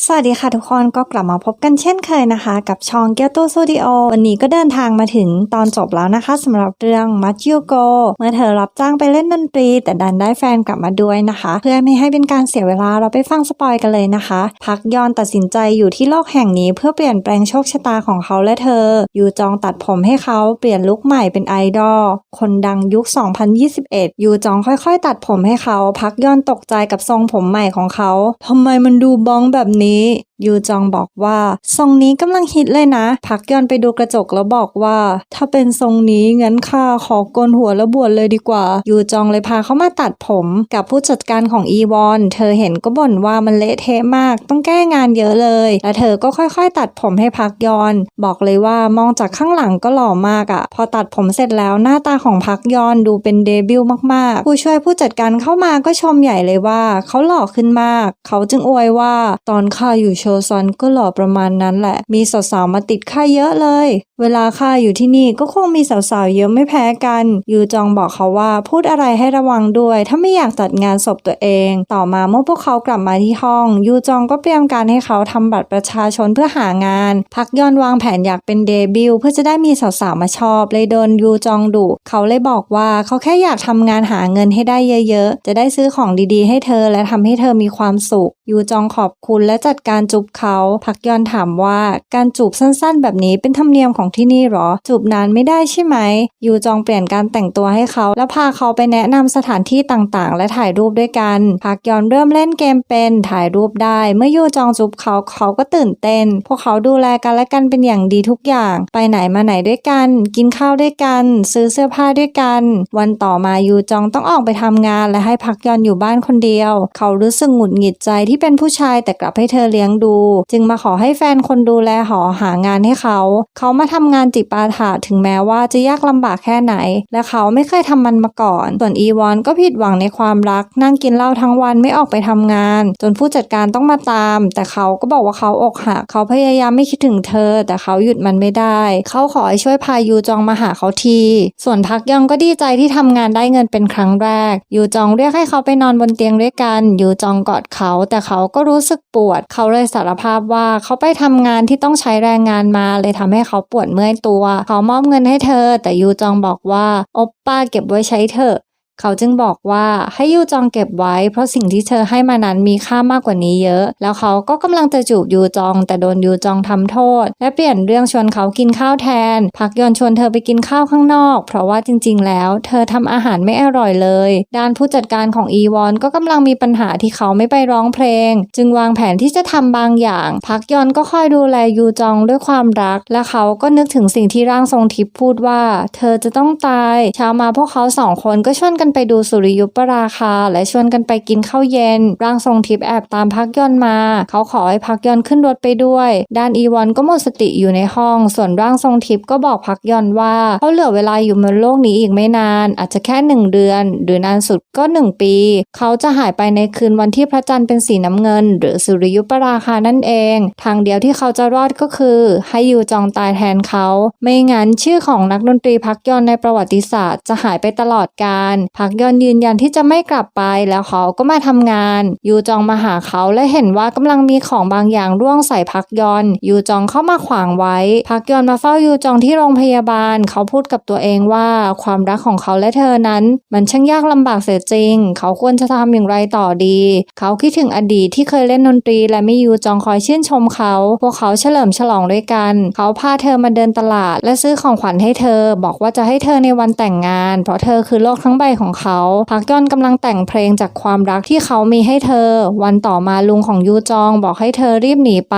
สวัสดีค่ะทุกคนก็กลับมาพบกันเช่นเคยนะคะ กับช่องเกียวโตสตูดิโอวันนี้ก็เดินทางมาถึงตอนจบแล้วนะคะสำหรับเรื่องมัจิโ o โกเมื่อเธอรับจ้างไปเล่นดนตรี แต่ดันได้แฟนกลับมาด้วยนะคะ เพื่อไม่ให้เป็นการเสียเวลาเราไปฟังสปอยกันเลยนะคะ พักยอนตัดสินใจอยู่ที่โลกแห่งนี้เพื่อเปลี่ยนแปลงโชคชะตาของเขาและเธอ ยูจองตัดผมให้เขาเปลี่ยนลุคใหม่เป็นไอดอลคนดังยุค 2021 ยูจองค่อยๆ ตัดผมให้เขา พักยอนตกใจกับทรงผมใหม่ของเขาทำไมมันดูบ้องแบบนี้ ยูจองบอกว่า ทรงนี้กำลังฮิตเลยนะ พักยอนไปดูกระจกแล้วบอกว่า ถ้าเป็นทรงนี้งั้นข้าขอโกนหัวแล้วบวชเลยดีกว่า ยูจองเลยพาเขามาตัดผมกับผู้จัดการของอีวอน เธอเห็นก็บ่นว่ามันเละเทะมาก ต้องแก้งานเยอะเลย และเธอก็ค่อยๆ ตัดผมให้พักยอน บอกเลยว่ามองจากข้างหลังก็หล่อมากอะ่ะ พอตัดผมเสร็จแล้วหน้าตาของพักยอนดูเป็นเดบิวต์มากๆ ผู้ช่วยผู้จัดการเข้ามาก็ชมใหญ่เลยว่า เขาหล่อขึ้นมาก เขาจึงอวยว่าตอนข้าอยู่ชซอนก็หล่อประมาณนั้นแหละ มีสาวๆมาติดข้าเยอะเลย เวลาข้าอยู่ที่นี่ก็คงมีสาวๆเยอะไม่แพ้กัน ยูจองบอกเขาว่าพูดอะไรให้ระวังด้วย ถ้าไม่อยากจัดงานศพตัวเอง ต่อมาเมื่อพวกเขากลับมาที่ห้อง ยูจองก็เตรียมการให้เขาทำบัตรประชาชนเพื่อหางาน พักยอนวางแผนอยากเป็นเดบิวเพื่อจะได้มีสาวๆมาชอบ เลยโดนยูจองดุเขาเลยบอกว่าเขาแค่อยากทำงานหาเงินให้ได้เยอะๆ จะได้ซื้อของดีๆ ให้เธอและทำให้เธอมีความสุขยูจองขอบคุณและจัดการจูบเขาพักยอนถามว่าการจูบสั้นๆ แบบนี้เป็นธรรมเนียมของที่นี่หรอ จูบนานไม่ได้ใช่ไหมยูจองเปลี่ยนการแต่งตัวให้เขา แล้วพาเขาไปแนะนำสถานที่ต่างๆ และถ่ายรูปด้วยกันพักยอนเริ่มเล่นเกมเป็นถ่ายรูปได้ เมื่อยูจองจูบเขาเขาก็ตื่นเต้น พวกเขาดูแลกันและกันเป็นอย่างดีทุกอย่าง ไปไหนมาไหนด้วยกัน กินข้าวด้วยกัน ซื้อเสื้อผ้าด้วยกัน วันต่อมายูจองต้องออกไปทำงานและให้พักยอนอยู่บ้านคนเดียว เขารู้สึกหงุดหงิดใจที่ที่เป็นผู้ชายแต่กลับให้เธอเลี้ยงดู จึงมาขอให้แฟนคนดูแลหอหางานให้เขา เขามาทำงานจิปาถะถึงแม้ว่าจะยากลำบากแค่ไหน และเขาไม่เคยทำมันมาก่อน ส่วนอีวอนก็ผิดหวังในความรัก นั่งกินเหล้าทั้งวันไม่ออกไปทำงาน จนผู้จัดการต้องมาตาม แต่เขาก็บอกว่าเขาอกหักเขาพยายามไม่คิดถึงเธอ แต่เขาหยุดมันไม่ได้ เขาขอให้ช่วยพายูจองมาหาเขาที ส่วนพักยองก็ดีใจที่ทำงานได้เงินเป็นครั้งแรกยูจองเรียกให้เขาไปนอนบนเตียงด้วยกันยูจองกอดเขาแต่เขาก็รู้สึกปวด เขาเลยสารภาพว่าเขาไปทำงานที่ต้องใช้แรงงานมาเลยทำให้เขาปวดเมื่อยตัว เขามอบเงินให้เธอ แต่ยูจองบอกว่าโอปป้าเก็บไว้ใช้เถอะ เขาจึงบอกว่าให้ยูจองเก็บไว้ เพราะสิ่งที่เธอให้มานั้นมีค่ามากกว่านี้เยอะ แล้วเขาก็กำลังจะจูบยูจอง แต่โดนยูจองทำโทษ และเปลี่ยนเรื่องชวนเขากินข้าวแทน พักยอนชวนเธอไปกินข้าวข้างนอก เพราะว่าจริง ๆ แล้ว เธอทำอาหารไม่อร่อยเลย ด้านผู้จัดการของอีวอนก็กำลังมีปัญหาที่เขาไม่ไปร้องเพลง จึงวางแผนที่จะทำบางอย่าง พักยอนก็คอยดูแลยูจองด้วยความรัก และเขาก็นึกถึงสิ่งที่ร่างทรงทิพย์พูดว่า เธอจะต้องตายเช้ามาพวกเขาสองคนก็ชวนกันไปดูสุริยุปราคา และชวนกันไปกินข้าวเย็น ร่างทรงทิพย์แอบตามพักยอนมา เขาขอให้พักยอนขึ้นรถไปด้วย ด้านอีวอนก็หมดสติอยู่ในห้อง ส่วนร่างทรงทิพย์ก็บอกพักยอนว่าเขาเหลือเวลาอยู่บนโลกนี้อีกไม่นาน อาจจะแค่หนึ่งเดือน หรือนานสุดก็หนึ่งปี เขาจะหายไปในคืนวันที่พระจันทร์เป็นสีน้ำเงิน หรือสุริยุปราคานั่นเอง ทางเดียวที่เขาจะรอดก็คือ ให้ยูจองตายแทนเขา ไม่งั้นชื่อของนักดนตรีพักยอนในประวัติศาสตร์จะหายไปตลอดกาลพักยอนยืนยันที่จะไม่กลับไปแล้วเขาก็มาทำงาน ยูจองมาหาเขาและเห็นว่ากำลังมีของบางอย่างร่วงใส่พักยอน ยูจองเข้ามาขวางไว้ พักยอนมาเฝ้ายูจองที่โรงพยาบาล เขาพูดกับตัวเองว่าความรักของเขาและเธอนั้น มันช่างยากลำบากเสียจริง เขาควรจะทำอย่างไรต่อดี เขาคิดถึงอดีตที่เคยเล่นดนตรี และมียูจองคอยชื่นชมเขา พวกเขาเฉลิมฉลองด้วยกัน เขาพาเธอมาเดินตลาด และซื้อของขวัญให้เธอ บอกว่าจะให้เธอในวันแต่งงาน เพราะเธอคือโลกทั้งใบของเขา พักยอนกำลังแต่งเพลงจากความรักที่เขามีให้เธอ วันต่อมาลุงของยูจองบอกให้เธอรีบหนีไป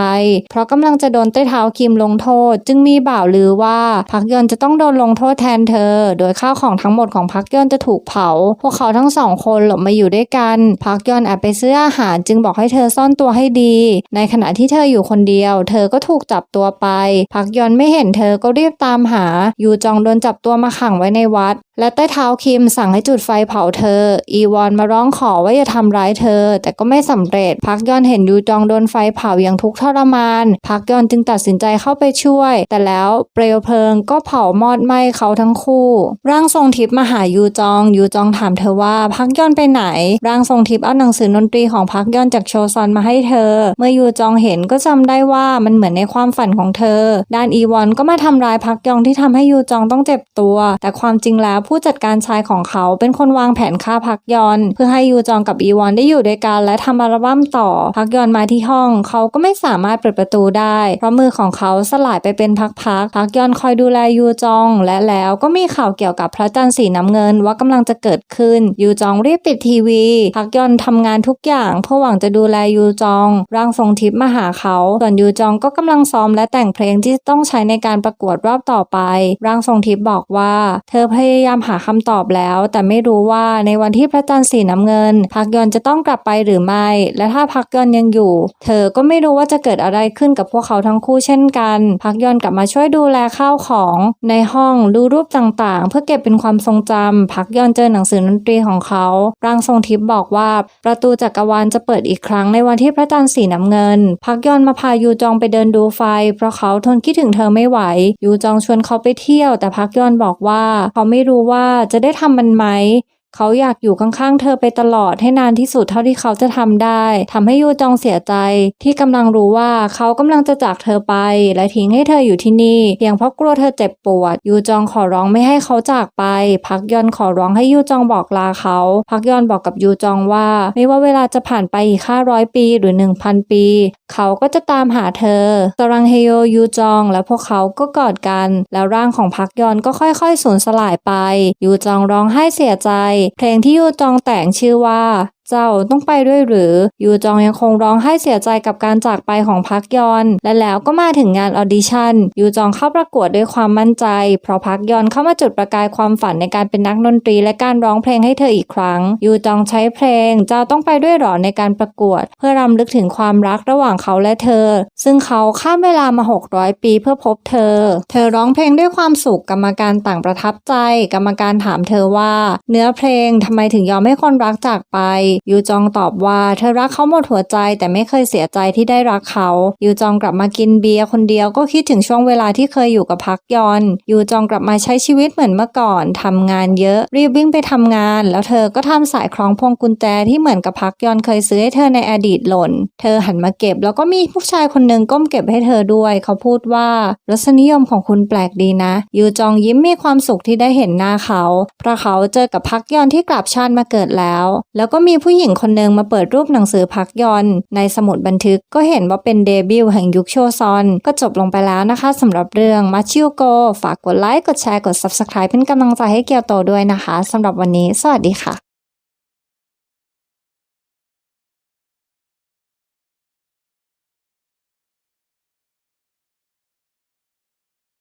เพราะกำลังจะโดนใต้เท้าคิมลงโทษ จึงมีบ่าวลือว่าพักยอนจะต้องโดนลงโทษแทนเธอ โดยข้าวของทั้งหมดของพักยอนจะถูกเผา พวกเขาทั้งสองคนหลบมาอยู่ด้วยกัน พักยอนแอบไปซื้ออาหารจึงบอกให้เธอซ่อนตัวให้ดี ในขณะที่เธออยู่คนเดียว เธอก็ถูกจับตัวไป พักยอนไม่เห็นเธอก็รีบตามหา ยูจองโดนจับตัวมาขังไว้ในวัด และใต้เท้าคิมสั่งให้จุดไฟเผาเธอ อีวอนมาร้องขอว่าอย่าทำร้ายเธอ แต่ก็ไม่สำเร็จ พักยอนเห็นยูจองโดนไฟเผาอย่างทุกข์ทรมาน พักยอนจึงตัดสินใจเข้าไปช่วย แต่แล้วเปลวเพลิงก็เผามอดไหม้เขาทั้งคู่ ร่างทรงทิพย์มาหายูจอง ยูจองถามเธอว่าพักยอนไปไหน ร่างทรงทิพย์เอาหนังสือดนตรีของพักยอนจากโชซอนมาให้เธอ เมื่อยูจองเห็นก็จำได้ว่ามันเหมือนในความฝันของเธอ ด้านอีวอนก็มาทำร้ายพักยองที่ทำให้ยูจองต้องเจ็บตัว แต่ความจริงแล้วผู้จัดการชายของเขาเป็นคนวางแผนฆ่าพักยอน เพื่อให้ยูจองกับอีวอนได้อยู่ด้วยกันและทำอัลบั้มต่อ พักยอนมาที่ห้อง เขาก็ไม่สามารถเปิดประตูได้ เพราะมือของเขาสลายไปเป็นพักๆพักยอนคอยดูแลยูจอง และแล้วก็มีข่าวเกี่ยวกับพระจันทร์สีน้ำเงินว่ากำลังจะเกิดขึ้นยูจองรีบปิดทีวี พักยอนทำงานทุกอย่างเพื่อหวังจะดูแลยูจอง ร่างทรงทิพย์มาหาเขา ส่วนยูจองก็กำลังซ้อมและแต่งเพลงที่ต้องใช้ในการประกวดรอบต่อไป ร่างทรงทิพย์บอกว่า เธอพยายามามหาคำตอบแล้ว แต่ไม่รู้ว่าในวันที่พระจันทร์สีน้ำเงิน พักยอนจะต้องกลับไปหรือไม่ และถ้าพักยอนยังอยู่ เธอก็ไม่รู้ว่าจะเกิดอะไรขึ้นกับพวกเขาทั้งคู่เช่นกัน พักยอนกลับมาช่วยดูแลข้าวของในห้องดูรูปต่างๆ เพื่อเก็บเป็นความทรงจำพักยอนเจอหนังสือดนตรีของเขาร่างทรงทิพย์บอกว่า ประตูจักรวาลจะเปิดอีกครั้งในวันที่พระจันทร์สีน้ำเงิน พักยอนมาพายูจองไปเดินดูไฟ เพราะเขาทนคิดถึงเธอไม่ไหว ยูจองชวนเขาไปเที่ยว แต่พักยอนบอกว่าเขาไม่รู้ว่าจะได้ทำมันไหม เขาอยากอยู่ข้างๆเธอไปตลอดให้นานที่สุดเท่าที่เขาจะทำได้ทำให้ยูจองเสียใจ ที่กำลังรู้ว่าเขากำลังจะจากเธอไป และทิ้งให้เธออยู่ที่นี่เพียงเพราะกลัวเธอเจ็บปวด ยูจองขอร้องไม่ให้เขาจากไป พักยอนขอร้องให้ยูจองบอกลาเขา พักยอนบอกกับยูจองว่า ไม่ว่าเวลาจะผ่านไปอีกห้าร้อยปีหรือหนึ่งพันปี เขาก็จะตามหาเธอสรังเฮโยยูจอง และพวกเขาก็กอดกัน แล้วร่างของพักยอนก็ค่อยๆสูญสลายไป ยูจองร้องไห้เสียใจเพลงที่ยูจองแต่งชื่อว่า เจ้าต้องไปด้วยหรือ ยูจองยังคงร้องไห้เสียใจกับการจากไปของพักยอน และแล้วก็มาถึงงานออดิชั่น ยูจองเข้าประกวดด้วยความมั่นใจ เพราะพักยอนเข้ามาจุดประกายความฝันในการเป็นนักดนตรีและการร้องเพลงให้เธออีกครั้ง ยูจองใช้เพลง เจ้าต้องไปด้วยหรอในการประกวด เพื่อรำลึกถึงความรักระหว่างเขาและเธอ ซึ่งเขาข้ามเวลามา 600 ปีเพื่อพบเธอ เธอร้องเพลงด้วยความสุขกรรมการต่างประทับใจ กรรมการถามเธอว่า เนื้อเพลงทำไมถึงยอมให้คนรักจากไปยูจองตอบว่าเธอรักเขาหมดหัวใจแต่ไม่เคยเสียใจที่ได้รักเขา ยูจองกลับมากินเบียร์คนเดียวก็คิดถึงช่วงเวลาที่เคยอยู่กับพักยอน ยูจองกลับมาใช้ชีวิตเหมือนเมื่อก่อนทำงานเยอะ รีบวิ่งไปทำงาน แล้วเธอก็ทำสายคล้องพวงกุญแจที่เหมือนกับพักยอนเคยซื้อให้เธอในอดีตหล่น เธอหันมาเก็บ แล้วก็มีผู้ชายคนหนึ่งก้มเก็บให้เธอด้วย เขาพูดว่ารสนิยมของคุณแปลกดีนะ ยูจองยิ้มมีความสุขที่ได้เห็นหน้าเขา เพราะเขาเจอกับพักยอนที่กลับชาติมาเกิดแล้ว แล้วก็มีผู้หญิงคนหนึ่งมาเปิดรูปหนังสือพักยอนในสมุดบันทึกก็เห็นว่าเป็นเดบิวต์แห่งยุคโชซอน ก็จบลงไปแล้วนะคะสำหรับเรื่องมาชิโอโกฝากกดไลค์ กดแชร์ กด Subscribe เป็นกำลังใจให้เกียวโตด้วยนะคะสำหรับวันนี้ สวัสดีค่ะ